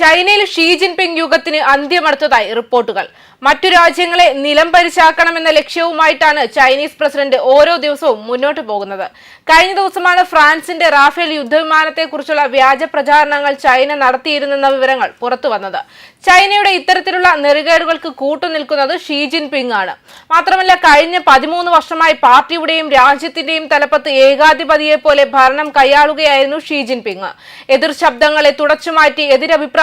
ചൈനയിൽ Xi Jinping യുഗത്തിന് അന്ത്യമടുത്തതായി റിപ്പോർട്ടുകൾ. മറ്റു രാജ്യങ്ങളെ നിലം പരിശാക്കണമെന്ന ലക്ഷ്യവുമായിട്ടാണ് ചൈനീസ് പ്രസിഡന്റ് ഓരോ ദിവസവും മുന്നോട്ട് പോകുന്നത്. കഴിഞ്ഞ ദിവസമാണ് ഫ്രാൻസിന്റെ റാഫേൽ യുദ്ധവിമാനത്തെക്കുറിച്ചുള്ള വ്യാജ പ്രചാരണങ്ങൾ ചൈന നടത്തിയിരുന്നെന്ന വിവരങ്ങൾ പുറത്തുവന്നത് ചൈനയുടെ ഇത്തരത്തിലുള്ള നെറുകേടുകൾക്ക് കൂട്ടുനിൽക്കുന്നത് ഷീ ജിൻപിങ് ആണ്. മാത്രമല്ല കഴിഞ്ഞ പതിമൂന്ന് വർഷമായി പാർട്ടിയുടെയും രാജ്യത്തിന്റെയും തലപ്പത്ത് ഏകാധിപതിയെ പോലെ ഭരണം കൈയാളുകയായിരുന്നു ഷീ ജിൻപിങ്. എതിർ ശബ്ദങ്ങളെ തുടച്ചുമാറ്റി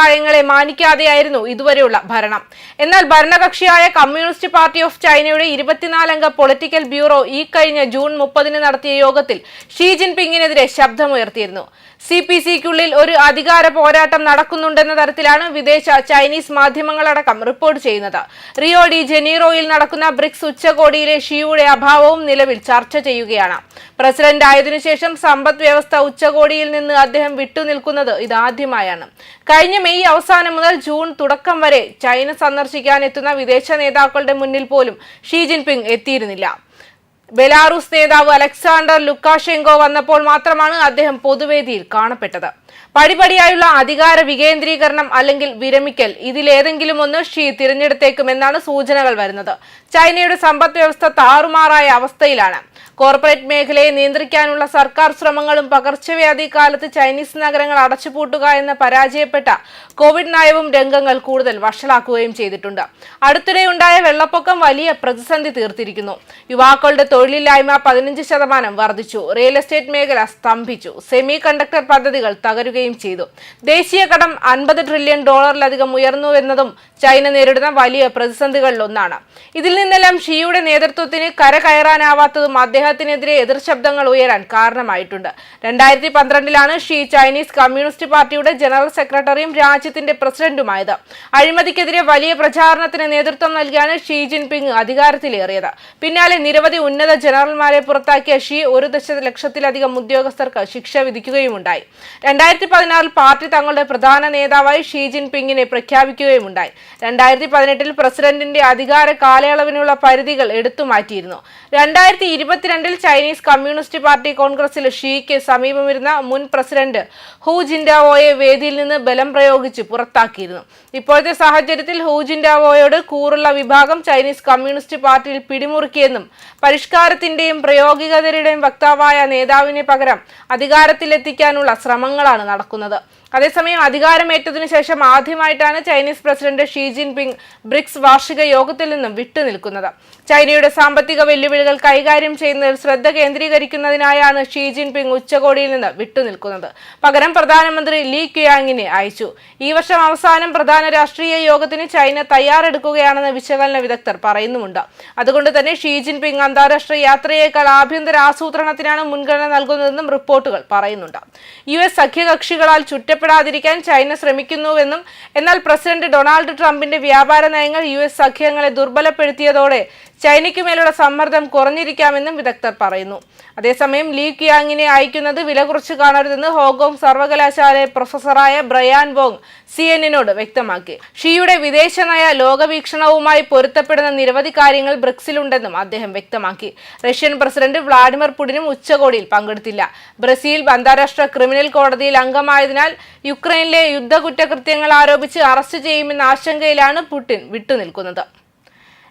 എതിരഭിപ്രായങ്ങളെ മാനിക്കാതെയായിരുന്നു ഇതുവരെയുള്ള ഭരണം. എന്നാൽ ഭരണകക്ഷിയായ കമ്മ്യൂണിസ്റ്റ് പാർട്ടി ഓഫ് ചൈനയുടെ ഇരുപത്തിനാലംഗ പൊളിറ്റിക്കൽ ബ്യൂറോ ഈ കഴിഞ്ഞ ജൂൺ മുപ്പതിന് നടത്തിയ യോഗത്തിൽ ഷീ ജിൻപിങ്ങിനെതിരെ ശബ്ദമുയർത്തിയിരുന്നു. സി പി സിക്കുള്ളിൽ ഒരു അധികാര പോരാട്ടം നടക്കുന്നുണ്ടെന്ന തരത്തിലാണ് വിദേശ ചൈനീസ് മാധ്യമങ്ങളടക്കം റിപ്പോർട്ട് ചെയ്യുന്നത്. റിയോ ഡി ജനീറോയിൽ നടക്കുന്ന ബ്രിക്സ് ഉച്ചകോടിയിലെ ഷിയുടെ അഭാവവും നിലവിൽ ചർച്ച ചെയ്യുകയാണ്. പ്രസിഡന്റ് ആയതിനു ശേഷം സമ്പദ് വ്യവസ്ഥ ഉച്ചകോടിയിൽ നിന്ന് അദ്ദേഹം വിട്ടുനിൽക്കുന്നത് ഇതാദ്യമായാണ്. കഴിഞ്ഞ മെയ് അവസാനം മുതൽ ജൂൺ തുടക്കം വരെ ചൈന സന്ദർശിക്കാൻ എത്തുന്ന വിദേശ നേതാക്കളുടെ മുന്നിൽ പോലും ഷീ ജിൻപിങ് എത്തിയിരുന്നില്ല. ബെലാറൂസ് നേതാവ് അലക്സാണ്ടർ ലുക്കാഷെങ്കോ വന്നപ്പോൾ മാത്രമാണ് അദ്ദേഹം പൊതുവേദിയിൽ കാണപ്പെട്ടത്. പടിപടിയായുള്ള അധികാര വികേന്ദ്രീകരണം അല്ലെങ്കിൽ വിരമിക്കൽ ഇതിലേതെങ്കിലും ഒന്ന് ഷീ തിരഞ്ഞെടുത്തേക്കുമെന്നാണ് സൂചനകൾ വരുന്നത്. ചൈനയുടെ സമ്പദ് വ്യവസ്ഥ താറുമാറായ അവസ്ഥയിലാണ്. കോർപ്പറേറ്റ് മേഖലയെ നിയന്ത്രിക്കാനുള്ള സർക്കാർ ശ്രമങ്ങളും പകർച്ചവ്യാധി കാലത്ത് ചൈനീസ് നഗരങ്ങൾ അടച്ചുപൂട്ടുക എന്ന പരാജയപ്പെട്ട കോവിഡ് നയവും രംഗങ്ങൾ കൂടുതൽ വഷളാക്കുകയും ചെയ്തിട്ടുണ്ട്. അടുത്തിടെയുണ്ടായ വെള്ളപ്പൊക്കം വലിയ പ്രതിസന്ധി തീർത്തിരിക്കുന്നു. യുവാക്കളുടെ തൊഴിലില്ലായ്മ പതിനഞ്ച് ശതമാനം വർദ്ധിച്ചു. റിയൽ എസ്റ്റേറ്റ് മേഖല സ്തംഭിച്ചു. സെമി കണ്ടക്ടർ പദ്ധതികൾ തകരുകയും ചെയ്തു. ദേശീയ കടം അൻപത് ട്രില്യൺ ഡോളറിലധികം ഉയർന്നുവെന്നതും ചൈന നേരിടുന്ന വലിയ പ്രതിസന്ധികളിലൊന്നാണ്. ഇതിൽ നിന്നെല്ലാം ഷിയുടെ നേതൃത്വത്തിന് കരകയറാനാവാത്തതും അദ്ദേഹത്തിനെതിരെ എതിർ ശബ്ദങ്ങൾ ഉയരാൻ കാരണമായിട്ടുണ്ട്. രണ്ടായിരത്തി പന്ത്രണ്ടിലാണ് ഷീ ചൈനീസ് കമ്മ്യൂണിസ്റ്റ് പാർട്ടിയുടെ ജനറൽ സെക്രട്ടറിയും രാജ്യത്തിന്റെ പ്രസിഡന്റുമായത്. അഴിമതിക്കെതിരെ വലിയ പ്രചാരണത്തിന് നേതൃത്വം നൽകിയാണ് ഷീ ജിൻപിങ് അധികാരത്തിലേറിയത്. പിന്നാലെ നിരവധി ഉന്നത ജനറൽമാരെ പുറത്താക്കിയ ഷീ ഒരു ദശലക്ഷത്തിലധികം ഉദ്യോഗസ്ഥർക്ക് ശിക്ഷ വിധിക്കുകയുമുണ്ടായി. രണ്ടായിരത്തി പതിനാറിൽ പാർട്ടി തങ്ങളുടെ പ്രധാന നേതാവായി ഷീ ജിൻപിങ്ങിനെ പ്രഖ്യാപിക്കുകയുമുണ്ടായി. രണ്ടായിരത്തി പതിനെട്ടിൽ പ്രസിഡന്റിന്റെ അധികാര കാലയളവിനുള്ള പരിധികൾ എടുത്തുമാറ്റിയിരുന്നു രണ്ടായിരത്തി ഇരുപത്തിരണ്ടിൽ ചൈനീസ് കമ്മ്യൂണിസ്റ്റ് പാർട്ടി കോൺഗ്രസിൽ ഷീക്ക് സമീപമിരുന്ന മുൻ പ്രസിഡന്റ് ഹു ജിൻഡാവോയെ വേദിയിൽ നിന്ന് ബലം പ്രയോഗിച്ച് പുറത്താക്കിയിരുന്നു. ഇപ്പോഴത്തെ സാഹചര്യത്തിൽ ഹു ജിൻഡാവോയോട് കൂറുള്ള വിഭാഗം ചൈനീസ് കമ്മ്യൂണിസ്റ്റ് പാർട്ടിയിൽ പിടിമുറുക്കിയെന്നും പരിഷ്കാരത്തിന്റെയും പ്രയോഗികതയുടെയും വക്താവായ നേതാവിനെ പകരം അധികാരത്തിലെത്തിക്കാനുള്ള ശ്രമങ്ങളാണ് നടക്കുന്നത്. അതേസമയം അധികാരമേറ്റതിനു ശേഷം ആദ്യമായിട്ടാണ് Chinese president Xi Jinping BRICS വാർഷിക യോഗത്തിൽ നിന്നും വിട്ടുനിൽക്കുന്നത്. ചൈനയുടെ സാമ്പത്തിക വെല്ലുവിളികൾ കൈകാര്യം ചെയ്യുന്നതിൽ ശ്രദ്ധ കേന്ദ്രീകരിക്കുന്നതിനായാണ് ഷീ ജിൻപിങ് ഉച്ചകോടിയിൽ നിന്ന് വിട്ടുനിൽക്കുന്നത്. പകരം പ്രധാനമന്ത്രി ലീ ക്യാങ്ങിനെ അയച്ചു. ഈ വർഷം അവസാനം പ്രധാന രാഷ്ട്രീയ യോഗത്തിന് ചൈന തയ്യാറെടുക്കുകയാണെന്ന് വിശകലന വിദഗ്ധർ പറയുന്നുമുണ്ട്. അതുകൊണ്ട് തന്നെ ഷീ ജിൻപിങ് അന്താരാഷ്ട്ര യാത്രയേക്കാൾ ആഭ്യന്തര ആസൂത്രണത്തിനാണ് മുൻഗണന നൽകുന്നതെന്നും റിപ്പോർട്ടുകൾ പറയുന്നുണ്ട്. യു എസ് സഖ്യകക്ഷികളാൽ ചുറ്റപ്പെടാതിരിക്കാൻ ചൈന ശ്രമിക്കുന്നുവെന്നും എന്നാൽ പ്രസിഡന്റ് ഡൊണാൾഡ് ട്രംപിന്റെ വ്യാപാര നയങ്ങൾ യു എസ് സഖ്യങ്ങളെ ദുർബലപ്പെടുത്തിയതോടെ ചൈനയ്ക്ക് മേലുള്ള സമ്മർദ്ദം കുറഞ്ഞിരിക്കാമെന്നും വിദഗ്ധർ പറയുന്നു. അതേസമയം ലീ കിയാങ്ങിനെ അയക്കുന്നത് വില കുറച്ച് കാണരുതെന്ന് ഹോങ്കോങ് സർവകലാശാല പ്രൊഫസറായ ബ്രയാൻ വോങ് സി എന്നിനോട് വ്യക്തമാക്കി. ഷിയുടെ വിദേശ നയ ലോകവീക്ഷണവുമായി പൊരുത്തപ്പെടുന്ന നിരവധി കാര്യങ്ങൾ ബ്രിക്സിലുണ്ടെന്നും അദ്ദേഹം വ്യക്തമാക്കി. റഷ്യൻ പ്രസിഡന്റ് വ്ളാഡിമിർ പുടിനും ഉച്ചകോടിയിൽ പങ്കെടുത്തില്ല. ബ്രസീൽ അന്താരാഷ്ട്ര ക്രിമിനൽ കോടതിയിൽ അംഗമായതിനാൽ യുക്രൈനിലെ യുദ്ധ കുറ്റകൃത്യങ്ങൾ ആരോപിച്ച് അറസ്റ്റ് ചെയ്യുമെന്ന ആശങ്കയിലാണ് പുടിൻ വിട്ടുനിൽക്കുന്നത്.